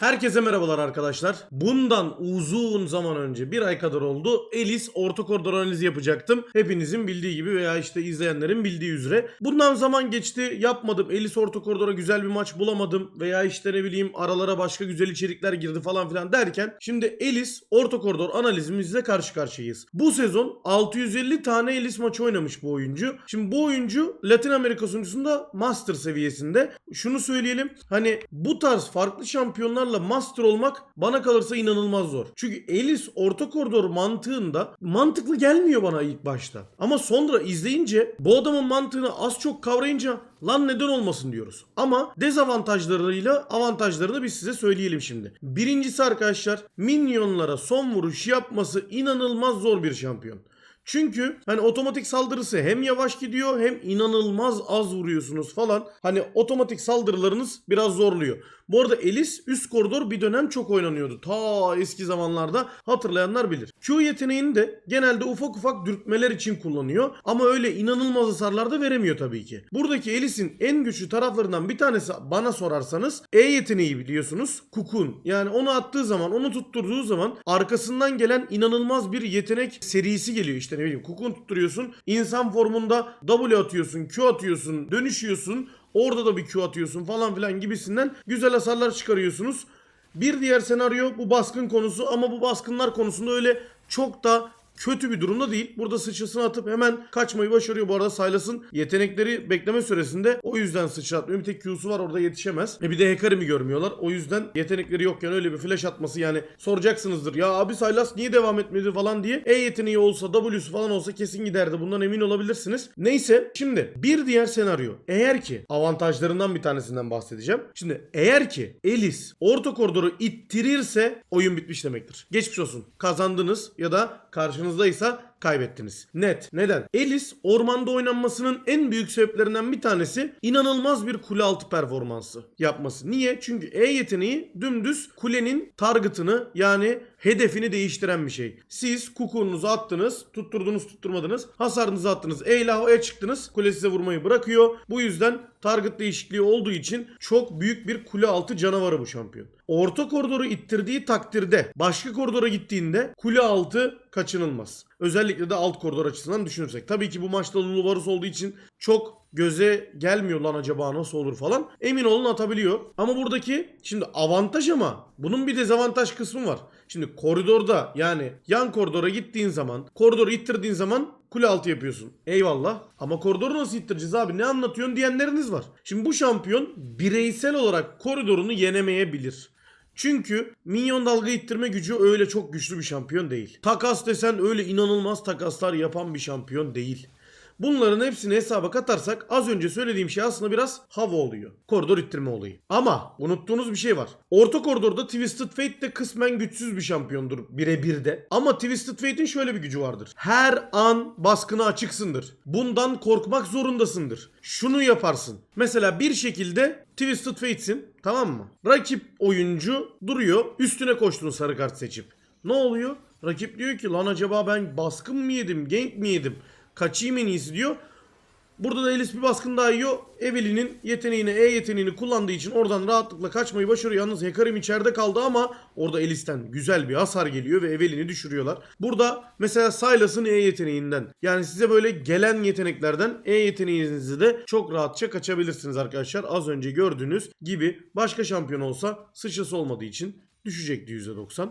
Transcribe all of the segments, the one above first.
Herkese merhabalar arkadaşlar. Bundan uzun zaman önce bir ay kadar oldu. Elis orta analizi yapacaktım. Hepinizin bildiği gibi veya işte izleyenlerin bildiği üzere. Bundan zaman geçti yapmadım. Elis orta koridora güzel bir maç bulamadım. Veya işte ne bileyim aralara başka güzel içerikler girdi falan filan derken. Şimdi Elis orta koridor analizimizle karşı karşıyayız. Bu sezon 650 tane Elis maçı oynamış bu oyuncu. Şimdi bu oyuncu Latin Amerika sunucusunda master seviyesinde. Şunu söyleyelim. Hani bu tarz farklı şampiyonlarla master olmak bana kalırsa inanılmaz zor. Çünkü Elis orta koridor mantığında mantıklı gelmiyor bana ilk başta. Ama sonra izleyince bu adamın mantığını az çok kavrayınca lan neden olmasın diyoruz. Ama dezavantajlarıyla avantajlarını biz size söyleyelim şimdi. Birincisi arkadaşlar minyonlara son vuruş yapması inanılmaz zor bir şampiyon. Çünkü hani otomatik saldırısı hem yavaş gidiyor hem inanılmaz az vuruyorsunuz falan. Hani otomatik saldırılarınız biraz zorluyor. Bu arada Elis üst koridor bir dönem çok oynanıyordu. Ta eski zamanlarda hatırlayanlar bilir. Q yeteneğini de genelde ufak ufak dürtmeler için kullanıyor. Ama öyle inanılmaz hasarlar da veremiyor tabii ki. Buradaki Elis'in en güçlü taraflarından bir tanesi bana sorarsanız E yeteneği biliyorsunuz. Kukun. Yani onu attığı zaman onu tutturduğu zaman arkasından gelen inanılmaz bir yetenek serisi geliyor. İşte ne bileyim kukun tutturuyorsun. insan formunda W atıyorsun, Q atıyorsun, dönüşüyorsun. Orada da bir Q atıyorsun falan filan gibisinden güzel hasarlar çıkarıyorsunuz. Bir diğer senaryo bu baskın konusu ama bu baskınlar konusunda öyle çok da kötü bir durumda değil. Burada sıçrasını atıp hemen kaçmayı başarıyor. Bu arada Sylas'ın yetenekleri bekleme süresinde o yüzden sıçratmıyor. Bir tek Q'su var orada yetişemez. E bir de Hecarim'i görmüyorlar. O yüzden yetenekleri yokken öyle bir flash atması yani soracaksınızdır. Ya abi Sylas niye devam etmedi falan diye. E yeteneği olsa W'su falan olsa kesin giderdi. Bundan emin olabilirsiniz. Neyse şimdi bir diğer senaryo. Eğer ki avantajlarından bir tanesinden bahsedeceğim. Şimdi eğer ki Elis orta koridoru ittirirse oyun bitmiş demektir. Geçmiş olsun. Kazandınız ya da karşınızdaysa kaybettiniz. Net. Neden? Elis ormanda oynanmasının en büyük sebeplerinden bir tanesi inanılmaz bir kule altı performansı yapması. Niye? Çünkü E yeteneği dümdüz kulenin targetını yani hedefini değiştiren bir şey. Siz kukununuzu attınız, tutturdunuz tutturmadınız, hasarınızı attınız, E ile havaya çıktınız, kule size vurmayı bırakıyor. Bu yüzden target değişikliği olduğu için çok büyük bir kule altı canavarı bu şampiyon. Orta koridoru ittirdiği takdirde başka koridora gittiğinde kule altı kaçınılmaz. Özellikle de alt koridor açısından düşünürsek. Tabii ki bu maçta Lulu Varus olduğu için çok göze gelmiyor lan acaba nasıl olur falan. Emin olun atabiliyor. Ama buradaki şimdi avantaj ama bunun bir dezavantaj kısmı var. Şimdi koridorda yani yan koridora gittiğin zaman koridoru ittirdiğin zaman kule altı yapıyorsun. Eyvallah. Ama koridoru nasıl ittireceğiz abi ne anlatıyorsun diyenleriniz var. Şimdi bu şampiyon bireysel olarak koridorunu yenemeyebilir. Çünkü minyon dalga ittirme gücü öyle çok güçlü bir şampiyon değil. Takas desen öyle inanılmaz takaslar yapan bir şampiyon değil. Bunların hepsini hesaba katarsak az önce söylediğim şey aslında biraz hava oluyor. Koridor ittirme olayı. Ama unuttuğunuz bir şey var. Orta koridorda Twisted Fate de kısmen güçsüz bir şampiyondur birebir de. Ama Twisted Fate'in şöyle bir gücü vardır. Her an baskına açıksındır. Bundan korkmak zorundasındır. Şunu yaparsın. Mesela bir şekilde Twisted Fate'sin tamam mı? Rakip oyuncu duruyor üstüne koştun sarı kart seçip. Ne oluyor? Rakip diyor ki lan acaba ben baskın mı yedim, gank mi yedim? Kaçayım en iyisi diyor. Burada da Elis bir baskın daha yiyor. Evelyn'in yeteneğini, E yeteneğini kullandığı için oradan rahatlıkla kaçmayı başarıyor. Yalnız Hekarim içeride kaldı ama orada Elis'ten güzel bir hasar geliyor ve Evelyn'i düşürüyorlar. Burada mesela Sylas'ın E yeteneğinden yani size böyle gelen yeteneklerden E yeteneğinizi de çok rahatça kaçabilirsiniz arkadaşlar. Az önce gördüğünüz gibi başka şampiyon olsa sıçrası olmadığı için düşecekti %90.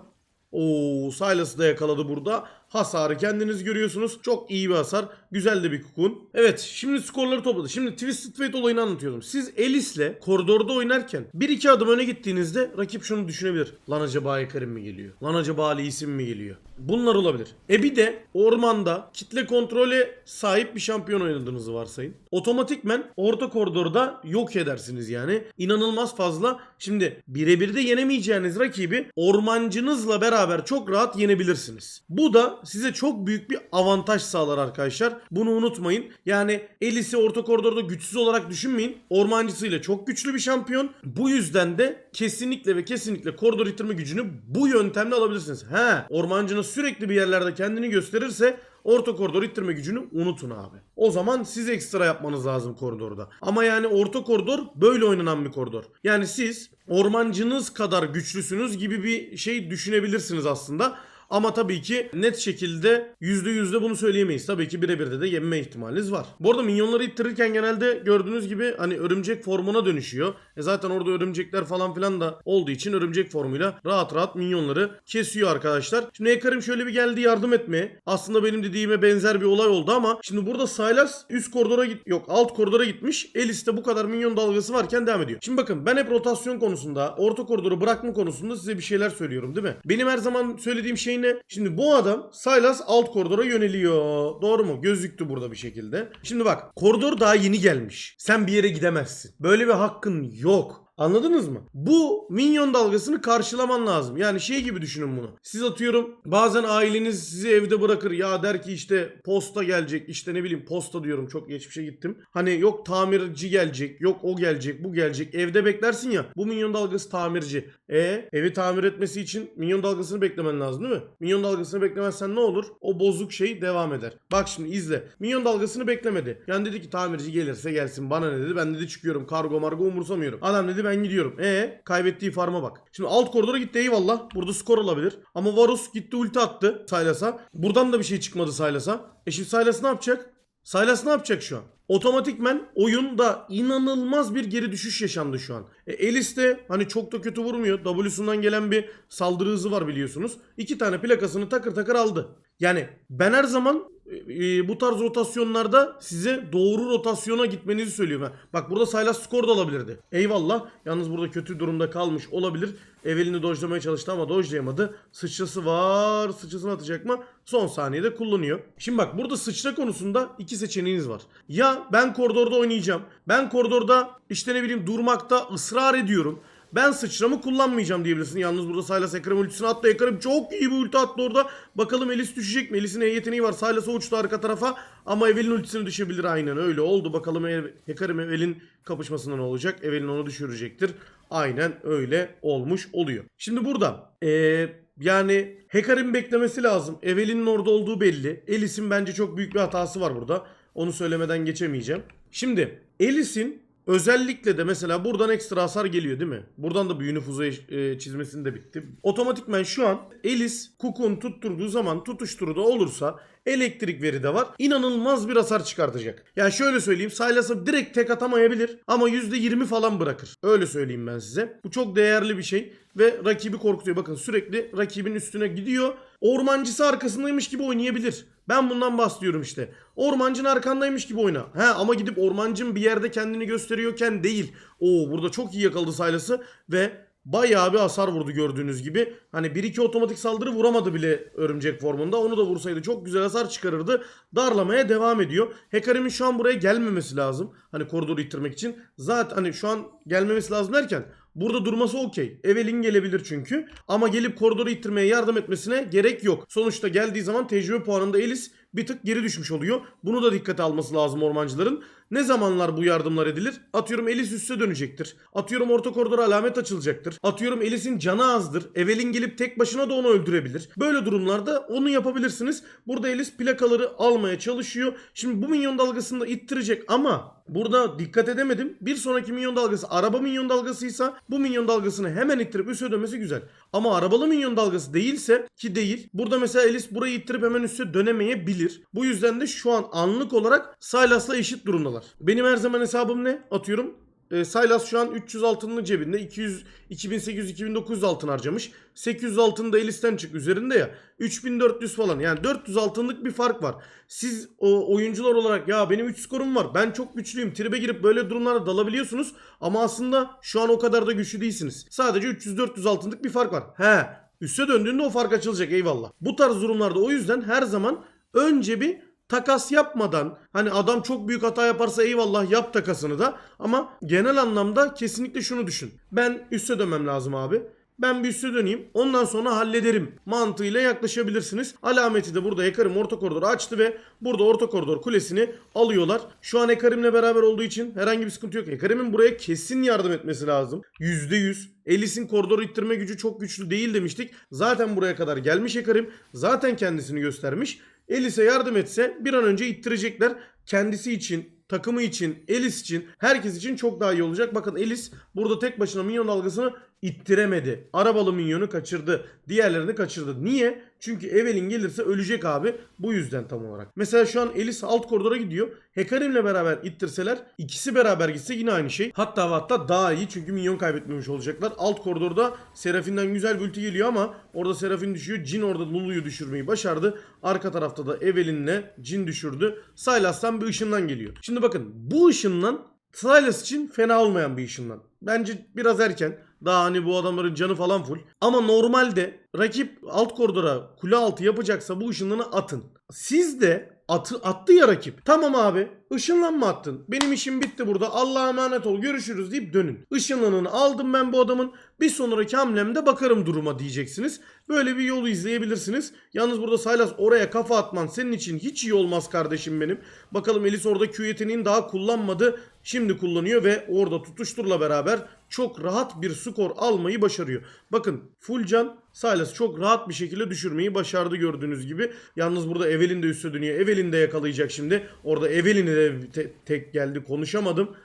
Oo Silas'ı da yakaladı burada. Hasarı kendiniz görüyorsunuz. Çok iyi bir hasar. Güzel de bir kukun. Evet şimdi skorları topladı. Şimdi Twisted Fate olayını anlatıyordum. Siz Elis'le koridorda oynarken bir iki adım öne gittiğinizde rakip şunu düşünebilir. Lan acaba Ekarim mi geliyor? Lan acaba Ali isim mi geliyor? Bunlar olabilir. E bir de ormanda kitle kontrole sahip bir şampiyon oynadığınızı varsayın. Otomatikmen orta koridorda yok edersiniz yani. İnanılmaz fazla. Şimdi birebir de yenemeyeceğiniz rakibi ormancınızla beraber çok rahat yenebilirsiniz. Bu da size çok büyük bir avantaj sağlar arkadaşlar. Bunu unutmayın. Yani Elis'i orta koridorda güçsüz olarak düşünmeyin. Ormancısıyla çok güçlü bir şampiyon. Bu yüzden de kesinlikle ve kesinlikle koridor itirme gücünü bu yöntemle alabilirsiniz. He, ormancınız sürekli bir yerlerde kendini gösterirse orta koridor ittirme gücünü unutun abi. O zaman siz ekstra yapmanız lazım koridorda. Ama yani orta koridor böyle oynanan bir koridor. Yani siz ormancınız kadar güçlüsünüz gibi bir şey düşünebilirsiniz aslında. Ama tabii ki net şekilde %100 de bunu söyleyemeyiz. Tabii ki birebir de yenme ihtimaliniz var. Bu arada minyonları ittirirken genelde gördüğünüz gibi hani örümcek formuna dönüşüyor. E zaten orada örümcekler falan filan da olduğu için örümcek formuyla rahat rahat minyonları kesiyor arkadaşlar. Şimdi Ekarim şöyle bir geldi yardım etmeye. Aslında benim dediğime benzer bir olay oldu ama şimdi burada Sylas üst koridora git yok alt koridora gitmiş. Elis'te bu kadar minyon dalgası varken devam ediyor. Şimdi bakın ben hep rotasyon konusunda, orta koridoru bırakma konusunda size bir şeyler söylüyorum değil mi? Benim her zaman söylediğim şey ne? Şimdi bu adam Sylas alt koridora yöneliyor. Doğru mu? Gözüktü burada bir şekilde. Şimdi bak koridor daha yeni gelmiş. Sen bir yere gidemezsin. Böyle bir hakkın yok. Anladınız mı? Bu minyon dalgasını karşılaman lazım. Yani şey gibi düşünün bunu. Siz atıyorum bazen aileniz sizi evde bırakır. Ya der ki işte posta gelecek. işte ne bileyim posta diyorum çok geçmişe gittim. Hani yok tamirci gelecek. Yok o gelecek bu gelecek. Evde beklersin ya. Bu minyon dalgası tamirci. E evi tamir etmesi için minyon dalgasını beklemen lazım değil mi? Minyon dalgasını beklemezsen ne olur? O bozuk şey devam eder. Bak şimdi izle. Minyon dalgasını beklemedi. Yani dedi ki tamirci gelirse gelsin bana ne dedi. Ben dedi çıkıyorum. Kargo margo umursamıyorum. Adam dedi ben gidiyorum. E kaybettiği farma bak. Şimdi alt koridora gitti eyvallah. Burada skor olabilir. Ama Varus gitti ulti attı Sylas'a. Buradan da bir şey çıkmadı Sylas'a. E şimdi Sylas ne yapacak? Sylas ne yapacak şu an? Otomatikmen oyunda inanılmaz bir geri düşüş yaşandı şu an. E, Elis de hani çok da kötü vurmuyor. W'sundan gelen bir saldırı hızı var biliyorsunuz. İki tane plakasını takır takır aldı. Yani ben her zaman e, bu tarz rotasyonlarda size doğru rotasyona gitmenizi söylüyorum. Bak burada Sylas skor da alabilirdi. Eyvallah. Yalnız burada kötü durumda kalmış olabilir. Evelini dojlamaya çalıştı ama dojlayamadı. Sıçrası var. Sıçrasını atacak mı? Son saniyede kullanıyor. Şimdi bak burada sıçra konusunda iki seçeneğiniz var. Ya ben koridorda oynayacağım. Ben koridorda işte ne bileyim durmakta ısrar ediyorum. Ben sıçramı kullanmayacağım diyebilirsin. Yalnız burada Sylas Ekrem ultisini attı. Ekrem çok iyi bir ulti attı orada. Bakalım Elis düşecek mi? Elis'in yeteneği var. Sylas'a uçtu arka tarafa. Ama Evelin ultisini düşebilir aynen öyle oldu. Bakalım Ekrem Evelin kapışmasında ne olacak? Evelin onu düşürecektir. Aynen öyle olmuş oluyor. Şimdi burada eee yani Hekar'ın beklemesi lazım. Evelin'in orada olduğu belli. Elis'in bence çok büyük bir hatası var burada. Onu söylemeden geçemeyeceğim. Şimdi Elis'in özellikle de mesela buradan ekstra hasar geliyor değil mi? Buradan da büyü nüfuzu e, çizmesini de bitti. Otomatikmen şu an Elis Kukun tutturduğu zaman tutuşturu da olursa elektrik veri de var. İnanılmaz bir hasar çıkartacak. Yani şöyle söyleyeyim Sylas'a direkt tek atamayabilir ama %20 falan bırakır. Öyle söyleyeyim ben size. Bu çok değerli bir şey ve rakibi korkutuyor. Bakın sürekli rakibin üstüne gidiyor. Ormancısı arkasındaymış gibi oynayabilir. Ben bundan bahsediyorum işte. Ormancın arkandaymış gibi oyna. He ama gidip ormancın bir yerde kendini gösteriyorken değil. Oo burada çok iyi yakaladı Sylas'ı ve bayağı bir hasar vurdu gördüğünüz gibi. Hani 1-2 otomatik saldırı vuramadı bile örümcek formunda. Onu da vursaydı çok güzel hasar çıkarırdı. Darlamaya devam ediyor. Hekarim'in şu an buraya gelmemesi lazım. Hani koridoru ittirmek için. Zaten hani şu an gelmemesi lazım derken Burada durması okey. Evelyn gelebilir çünkü. Ama gelip koridoru ittirmeye yardım etmesine gerek yok. Sonuçta geldiği zaman tecrübe puanında Elis bir tık geri düşmüş oluyor. Bunu da dikkate alması lazım ormancıların. Ne zamanlar bu yardımlar edilir? Atıyorum Elis üste dönecektir. Atıyorum orta koridora alamet açılacaktır. Atıyorum Elis'in canı azdır. Evelyn gelip tek başına da onu öldürebilir. Böyle durumlarda onu yapabilirsiniz. Burada Elis plakaları almaya çalışıyor. Şimdi bu minyon dalgasını da ittirecek ama burada dikkat edemedim. Bir sonraki minyon dalgası araba minyon dalgasıysa bu minyon dalgasını hemen ittirip üste dönmesi güzel. Ama arabalı minyon dalgası değilse ki değil. Burada mesela Elis burayı ittirip hemen üste dönemeyebilir. Bu yüzden de şu an anlık olarak Sylas'la eşit durumdalar. Benim her zaman hesabım ne? Atıyorum e, Sylas şu an 300 altınını cebinde. 200 2800 2900 altın harcamış. 800 altın da Elis'ten çık üzerinde ya. 3400 falan. Yani 400 altınlık bir fark var. Siz o oyuncular olarak ya benim 3 skorum var. Ben çok güçlüyüm. Tribe girip böyle durumlara dalabiliyorsunuz ama aslında şu an o kadar da güçlü değilsiniz. Sadece 300 400 altınlık bir fark var. He. Üste döndüğünde o fark açılacak eyvallah. Bu tarz durumlarda o yüzden her zaman önce bir takas yapmadan hani adam çok büyük hata yaparsa eyvallah yap takasını da ama genel anlamda kesinlikle şunu düşün. Ben üste dönmem lazım abi. Ben bir üste döneyim. Ondan sonra hallederim. Mantığıyla yaklaşabilirsiniz. Alameti de burada Ekarim orta koridoru açtı ve burada orta koridor kulesini alıyorlar. Şu an Ekarim'le beraber olduğu için herhangi bir sıkıntı yok. Ekarim'in buraya kesin yardım etmesi lazım. %100. Elis'in koridoru ittirme gücü çok güçlü değil demiştik. Zaten buraya kadar gelmiş Ekarim. Zaten kendisini göstermiş. Elis'e yardım etse bir an önce ittirecekler. Kendisi için, takımı için, Elis için, herkes için çok daha iyi olacak. Bakın Elis burada tek başına minyon dalgasını ittiremedi. Arabalı minyonu kaçırdı. Diğerlerini kaçırdı. Niye? Çünkü Evelyn gelirse ölecek abi. Bu yüzden tam olarak. Mesela şu an Elis alt koridora gidiyor. Hekarim'le beraber ittirseler ikisi beraber gitse yine aynı şey. Hatta ve hatta daha iyi çünkü minyon kaybetmemiş olacaklar. Alt koridorda Serafin'den güzel bir ulti geliyor ama orada Serafin düşüyor. Jin orada Lulu'yu düşürmeyi başardı. Arka tarafta da Evelyn'le Jin düşürdü. Sylas'tan bir ışından geliyor. Şimdi bakın bu ışından Sylas için fena olmayan bir ışından. Bence biraz erken. Daha hani bu adamların canı falan full. Ama normalde rakip alt koridora kule altı yapacaksa bu ışınlanı atın. Siz de atı, attı ya rakip. Tamam abi ışınlanma attın. Benim işim bitti burada. Allah'a emanet ol görüşürüz deyip dönün. Işınlanını aldım ben bu adamın. Bir sonraki hamlemde bakarım duruma diyeceksiniz. Böyle bir yolu izleyebilirsiniz. Yalnız burada Saylas oraya kafa atman senin için hiç iyi olmaz kardeşim benim. Bakalım Elis orada Q yeteneğini daha kullanmadı. Şimdi kullanıyor ve orada tutuşturla beraber çok rahat bir skor almayı başarıyor. Bakın full can Silas çok rahat bir şekilde düşürmeyi başardı gördüğünüz gibi. Yalnız burada Evelyn de üste dönüyor. Evelyn de yakalayacak şimdi. Orada Evelyn'i de te- tek geldi konuşamadım.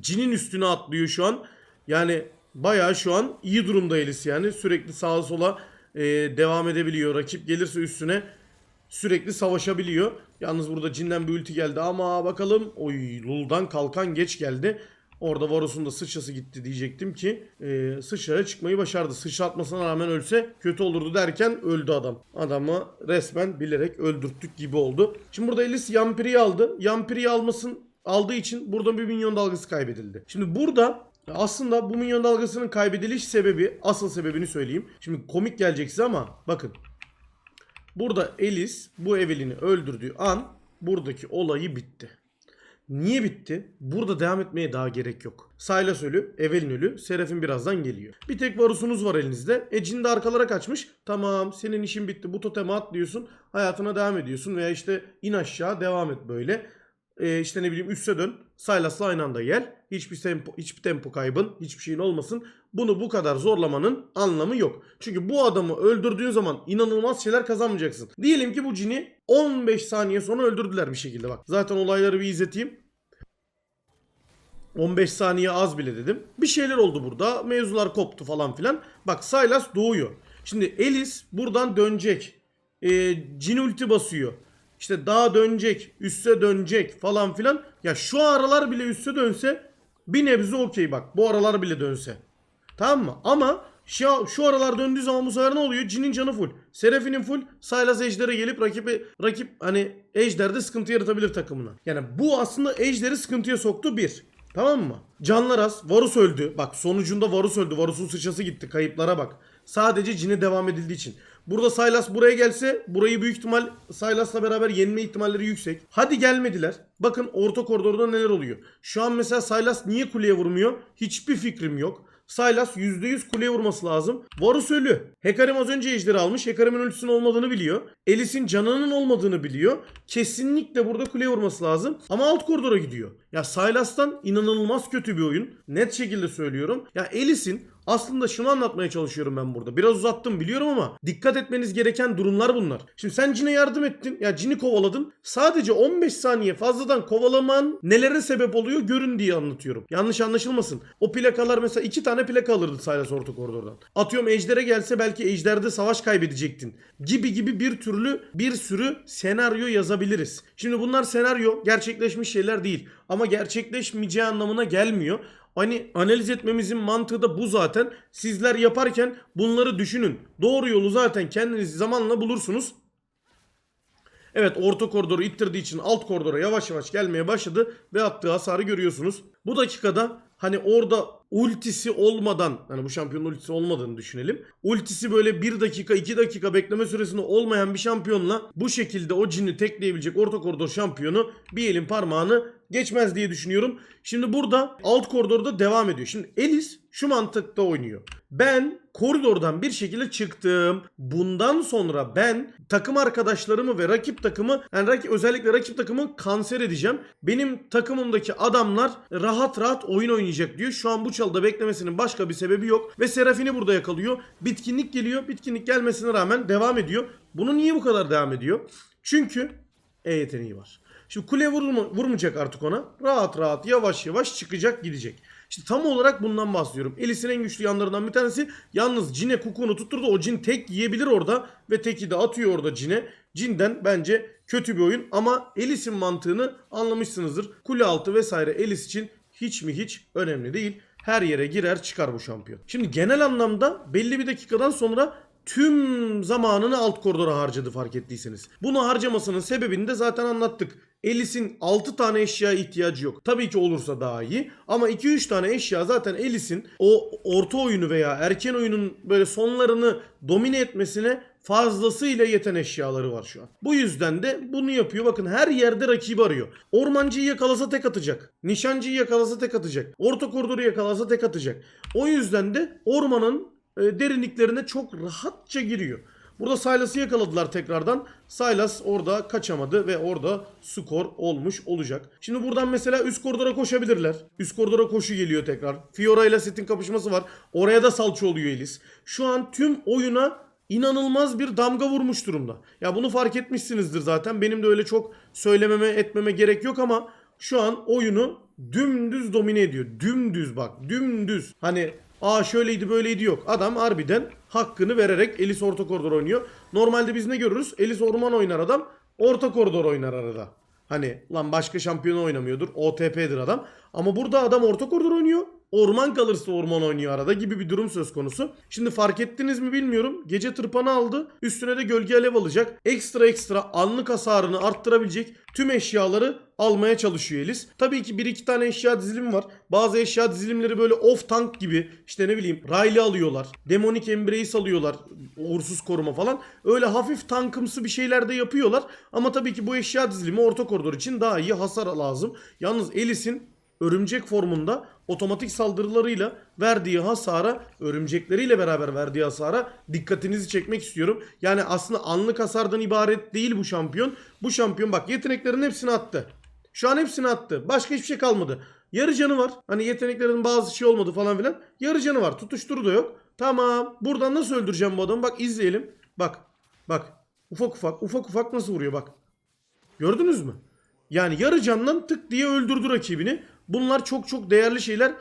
Cin'in üstüne atlıyor şu an. Yani bayağı şu an iyi durumda Elis yani. Sürekli sağa sola e, devam edebiliyor. Rakip gelirse üstüne sürekli savaşabiliyor. Yalnız burada Cin'den bir ulti geldi ama bakalım. Oy Lul'dan kalkan geç geldi. Orada Varus'un da sıçrası gitti diyecektim ki e, sıçraya çıkmayı başardı. Sıçra atmasına rağmen ölse kötü olurdu derken öldü adam. Adamı resmen bilerek öldürttük gibi oldu. Şimdi burada Elis Yampiri'yi aldı. Yampiri'yi almasın aldığı için burada bir minyon dalgası kaybedildi. Şimdi burada aslında bu minyon dalgasının kaybediliş sebebi, asıl sebebini söyleyeyim. Şimdi komik gelecek size ama bakın. Burada Elis bu Evelyn'i öldürdüğü an buradaki olayı bitti. Niye bitti? Burada devam etmeye daha gerek yok. Sylas ölü, Evelyn ölü, Serafin birazdan geliyor. Bir tek Varus'unuz var elinizde. E de arkalara kaçmış. Tamam senin işin bitti. Bu toteme atlıyorsun. Hayatına devam ediyorsun. Veya işte in aşağı devam et böyle. E işte ne bileyim üste dön. Sylas'la aynı anda gel. Hiçbir tempo, hiçbir tempo kaybın, hiçbir şeyin olmasın. Bunu bu kadar zorlamanın anlamı yok. Çünkü bu adamı öldürdüğün zaman inanılmaz şeyler kazanmayacaksın. Diyelim ki bu cini 15 saniye sonra öldürdüler bir şekilde bak. Zaten olayları bir izleteyim. 15 saniye az bile dedim. Bir şeyler oldu burada. Mevzular koptu falan filan. Bak Sylas doğuyor. Şimdi Elis buradan dönecek. Ee, Jin ulti basıyor. İşte daha dönecek, üste dönecek falan filan. Ya şu aralar bile üste dönse bir nebze okey bak. Bu aralar bile dönse. Tamam mı? Ama şu, şu aralar döndüğü zaman bu sefer ne oluyor? Jin'in canı full. Seraphinin full. Sylas Ejder'e gelip rakibi, rakip hani Ejder'de sıkıntı yaratabilir takımına. Yani bu aslında Ejder'i sıkıntıya soktu bir. Tamam mı? Canlar az. Varus öldü. Bak sonucunda Varus öldü. Varus'un sıçrası gitti. Kayıplara bak. Sadece Jin'e devam edildiği için. Burada Sylas buraya gelse burayı büyük ihtimal Sylas'la beraber yenme ihtimalleri yüksek. Hadi gelmediler. Bakın orta koridorda neler oluyor. Şu an mesela Sylas niye kuleye vurmuyor? Hiçbir fikrim yok. Sylas %100 kuleye vurması lazım. Varus ölü. Hekarim az önce ejderi almış. Hekarim'in ölüsünün olmadığını biliyor. Elis'in canının olmadığını biliyor. Kesinlikle burada kuleye vurması lazım. Ama alt koridora gidiyor. Ya Sylas'tan inanılmaz kötü bir oyun. Net şekilde söylüyorum. Ya Elis'in aslında şunu anlatmaya çalışıyorum ben burada. Biraz uzattım biliyorum ama dikkat etmeniz gereken durumlar bunlar. Şimdi sen Cin'e yardım ettin. Ya Cin'i kovaladın. Sadece 15 saniye fazladan kovalaman nelere sebep oluyor görün diye anlatıyorum. Yanlış anlaşılmasın. O plakalar mesela iki tane plaka alırdı Silas orta koridordan. Atıyorum Ejder'e gelse belki Ejder'de savaş kaybedecektin. Gibi gibi bir türlü bir sürü senaryo yazabiliriz. Şimdi bunlar senaryo gerçekleşmiş şeyler değil. Ama gerçekleşmeyeceği anlamına gelmiyor. Hani analiz etmemizin mantığı da bu zaten. Sizler yaparken bunları düşünün. Doğru yolu zaten kendiniz zamanla bulursunuz. Evet orta koridoru ittirdiği için alt koridora yavaş yavaş gelmeye başladı ve attığı hasarı görüyorsunuz. Bu dakikada hani orada ultisi olmadan hani bu şampiyonun ultisi olmadığını düşünelim. Ultisi böyle 1 dakika 2 dakika bekleme süresinde olmayan bir şampiyonla bu şekilde o cini tekleyebilecek orta koridor şampiyonu bir elin parmağını geçmez diye düşünüyorum. Şimdi burada alt koridorda devam ediyor. Şimdi Elis şu mantıkta oynuyor. Ben koridordan bir şekilde çıktım. Bundan sonra ben takım arkadaşlarımı ve rakip takımı yani rakip, özellikle rakip takımı kanser edeceğim. Benim takımımdaki adamlar rahat rahat oyun oynayacak diyor. Şu an bu çalıda beklemesinin başka bir sebebi yok. Ve Serafini burada yakalıyor. Bitkinlik geliyor. Bitkinlik gelmesine rağmen devam ediyor. Bunu niye bu kadar devam ediyor? Çünkü E yeteneği var. Şimdi kule vurma, vurmayacak artık ona. Rahat rahat yavaş yavaş çıkacak gidecek. İşte tam olarak bundan bahsediyorum. Elis'in en güçlü yanlarından bir tanesi. Yalnız Cine Kuku'nu tutturdu. O Cin tek yiyebilir orada. Ve teki de atıyor orada Cin'e. Cin'den bence kötü bir oyun. Ama Elis'in mantığını anlamışsınızdır. Kule altı vesaire Elis için hiç mi hiç önemli değil. Her yere girer çıkar bu şampiyon. Şimdi genel anlamda belli bir dakikadan sonra tüm zamanını alt koridora harcadı fark ettiyseniz. Bunu harcamasının sebebini de zaten anlattık. Elis'in 6 tane eşya ihtiyacı yok. Tabii ki olursa daha iyi. Ama 2-3 tane eşya zaten Elis'in o orta oyunu veya erken oyunun böyle sonlarını domine etmesine fazlasıyla yeten eşyaları var şu an. Bu yüzden de bunu yapıyor. Bakın her yerde rakibi arıyor. Ormancıyı yakalasa tek atacak. Nişancıyı yakalasa tek atacak. Orta koridoru yakalasa tek atacak. O yüzden de ormanın e, derinliklerine çok rahatça giriyor. Burada Silas'ı yakaladılar tekrardan. Silas orada kaçamadı ve orada skor olmuş olacak. Şimdi buradan mesela üst koridora koşabilirler. Üst koridora koşu geliyor tekrar. Fiora ile Set'in kapışması var. Oraya da salça oluyor Elis. Şu an tüm oyuna inanılmaz bir damga vurmuş durumda. Ya bunu fark etmişsinizdir zaten. Benim de öyle çok söylememe etmeme gerek yok ama şu an oyunu dümdüz domine ediyor. Dümdüz bak dümdüz. Hani aa şöyleydi böyleydi yok. Adam harbiden hakkını vererek Elis orta koridor oynuyor. Normalde biz ne görürüz? Elis orman oynar adam. Orta koridor oynar arada. Hani lan başka şampiyon oynamıyordur. OTP'dir adam. Ama burada adam orta koridor oynuyor. Orman kalırsa orman oynuyor arada gibi bir durum söz konusu. Şimdi fark ettiniz mi bilmiyorum. Gece tırpanı aldı. Üstüne de gölge alev alacak. Ekstra ekstra anlık hasarını arttırabilecek tüm eşyaları almaya çalışıyor Elis. Tabii ki bir iki tane eşya dizilimi var. Bazı eşya dizilimleri böyle off tank gibi işte ne bileyim Riley alıyorlar. Demonic Embrace alıyorlar. Uğursuz koruma falan. Öyle hafif tankımsı bir şeyler de yapıyorlar. Ama tabii ki bu eşya dizilimi orta koridor için daha iyi hasar lazım. Yalnız Elis'in örümcek formunda otomatik saldırılarıyla verdiği hasara, örümcekleriyle beraber verdiği hasara dikkatinizi çekmek istiyorum. Yani aslında anlık hasardan ibaret değil bu şampiyon. Bu şampiyon bak yeteneklerin hepsini attı. Şu an hepsini attı. Başka hiçbir şey kalmadı. Yarı canı var. Hani yeteneklerin bazı şey olmadı falan filan. Yarı canı var. Tutuşturu da yok. Tamam. Buradan nasıl öldüreceğim bu adamı? Bak izleyelim. Bak. Bak. Ufak ufak. Ufak ufak nasıl vuruyor bak. Gördünüz mü? Yani yarı candan tık diye öldürdü rakibini. Bunlar çok çok değerli şeyler.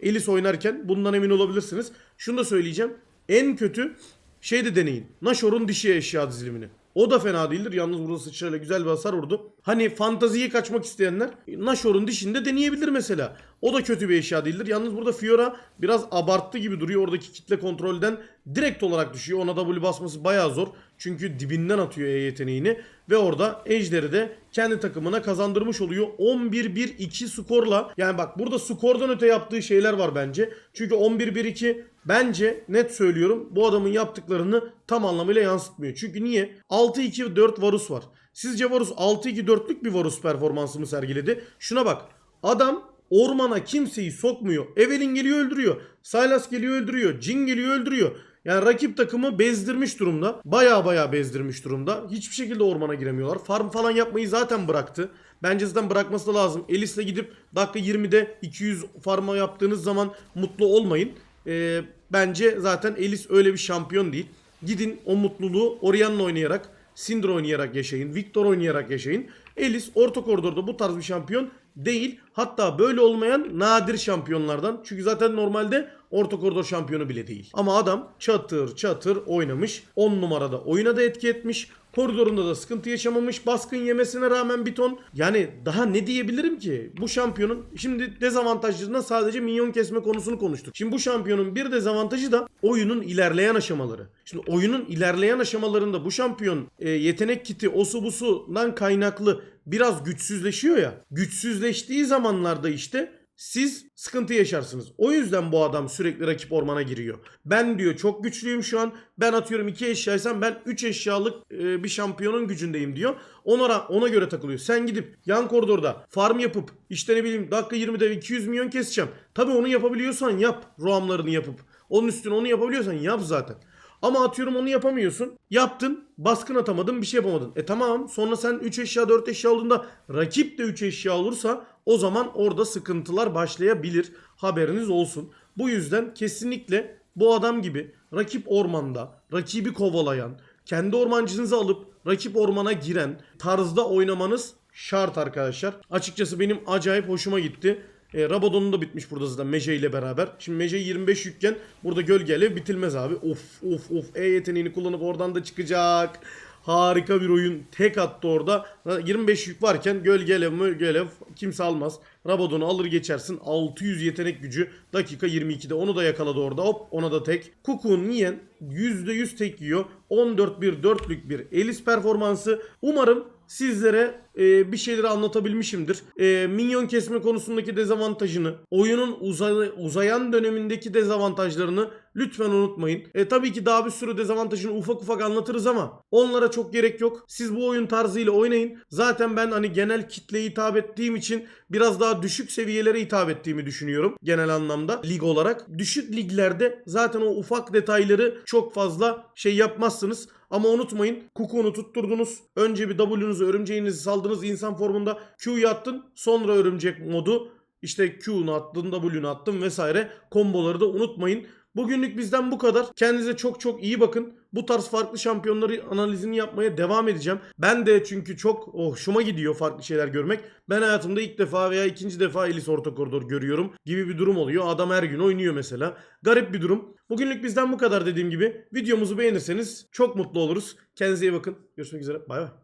Elis oynarken bundan emin olabilirsiniz. Şunu da söyleyeceğim. En kötü şey de deneyin. Nashor'un dişi eşya dizilimini. O da fena değildir. Yalnız burada sıçrayla güzel bir hasar vurdu. Hani fantaziye kaçmak isteyenler Nashor'un dişini de deneyebilir mesela. O da kötü bir eşya değildir. Yalnız burada Fiora biraz abarttı gibi duruyor. Oradaki kitle kontrolden direkt olarak düşüyor. Ona W basması bayağı zor. Çünkü dibinden atıyor E yeteneğini. Ve orada Ejder'i de kendi takımına kazandırmış oluyor. 11-1-2 skorla. Yani bak burada skordan öte yaptığı şeyler var bence. Çünkü 11-1-2 bence net söylüyorum bu adamın yaptıklarını tam anlamıyla yansıtmıyor. Çünkü niye? 6-2-4 Varus var. Sizce Varus 6-2-4'lük bir Varus performansı mı sergiledi? Şuna bak. Adam ormana kimseyi sokmuyor. Evelyn geliyor öldürüyor. Sylas geliyor öldürüyor. Jin geliyor öldürüyor. Yani rakip takımı bezdirmiş durumda. Baya baya bezdirmiş durumda. Hiçbir şekilde ormana giremiyorlar. Farm falan yapmayı zaten bıraktı. Bence zaten bırakması da lazım. Elis'le gidip dakika 20'de 200 farma yaptığınız zaman mutlu olmayın. Ee, bence zaten Elis öyle bir şampiyon değil. Gidin o mutluluğu Orianna oynayarak, Syndra oynayarak yaşayın, Victor oynayarak yaşayın. Elis orta koridorda bu tarz bir şampiyon değil. Hatta böyle olmayan nadir şampiyonlardan. Çünkü zaten normalde orta koridor şampiyonu bile değil. Ama adam çatır çatır oynamış. 10 numarada oyuna da etki etmiş. Koridorunda da sıkıntı yaşamamış. Baskın yemesine rağmen bir ton. Yani daha ne diyebilirim ki? Bu şampiyonun şimdi dezavantajlarından sadece minyon kesme konusunu konuştuk. Şimdi bu şampiyonun bir dezavantajı da oyunun ilerleyen aşamaları. Şimdi oyunun ilerleyen aşamalarında bu şampiyon e, yetenek kiti osu busundan kaynaklı biraz güçsüzleşiyor ya. Güçsüzleştiği zamanlarda işte siz sıkıntı yaşarsınız. O yüzden bu adam sürekli rakip ormana giriyor. Ben diyor çok güçlüyüm şu an. Ben atıyorum 2 eşyaysam ben 3 eşyalık e, bir şampiyonun gücündeyim diyor. Ona, ona göre takılıyor. Sen gidip yan koridorda farm yapıp işte ne bileyim dakika 20'de 200 milyon keseceğim. Tabi onu yapabiliyorsan yap roamlarını yapıp. Onun üstüne onu yapabiliyorsan yap zaten. Ama atıyorum onu yapamıyorsun. Yaptın, baskın atamadın, bir şey yapamadın. E tamam sonra sen 3 eşya 4 eşya olduğunda rakip de 3 eşya olursa o zaman orada sıkıntılar başlayabilir. Haberiniz olsun. Bu yüzden kesinlikle bu adam gibi rakip ormanda rakibi kovalayan, kendi ormancınızı alıp rakip ormana giren tarzda oynamanız şart arkadaşlar. Açıkçası benim acayip hoşuma gitti. E, Rabadon'un da bitmiş burada zaten Meje ile beraber. Şimdi Meje 25 yükken burada gölge alev bitilmez abi. Of of of E yeteneğini kullanıp oradan da çıkacak. Harika bir oyun. Tek attı orada. 25 yük varken gölge alev mölge alev kimse almaz. Rabadon'u alır geçersin. 600 yetenek gücü. Dakika 22'de onu da yakaladı orada. Hop ona da tek. Kukun yiyen %100 tek yiyor. 14-1 4'lük bir Elis performansı. Umarım sizlere e, bir şeyleri anlatabilmişimdir. E, minyon kesme konusundaki dezavantajını, oyunun uzay- uzayan dönemindeki dezavantajlarını lütfen unutmayın. E, tabii ki daha bir sürü dezavantajını ufak ufak anlatırız ama onlara çok gerek yok. Siz bu oyun tarzıyla oynayın. Zaten ben hani genel kitleye hitap ettiğim için biraz daha düşük seviyelere hitap ettiğimi düşünüyorum genel anlamda lig olarak. Düşük liglerde zaten o ufak detayları çok fazla şey yapmazsınız. Ama unutmayın Kuku'nu tutturdunuz. Önce bir W'nuzu örümceğinizi saldınız insan formunda. Q'yu attın. Sonra örümcek modu. İşte Q'nu attın, W'nu attın vesaire. Komboları da unutmayın. Bugünlük bizden bu kadar. Kendinize çok çok iyi bakın. Bu tarz farklı şampiyonları analizini yapmaya devam edeceğim. Ben de çünkü çok hoşuma gidiyor farklı şeyler görmek. Ben hayatımda ilk defa veya ikinci defa Elis Orta Koridor görüyorum gibi bir durum oluyor. Adam her gün oynuyor mesela. Garip bir durum. Bugünlük bizden bu kadar dediğim gibi. Videomuzu beğenirseniz çok mutlu oluruz. Kendinize iyi bakın. Görüşmek üzere. Bay bay.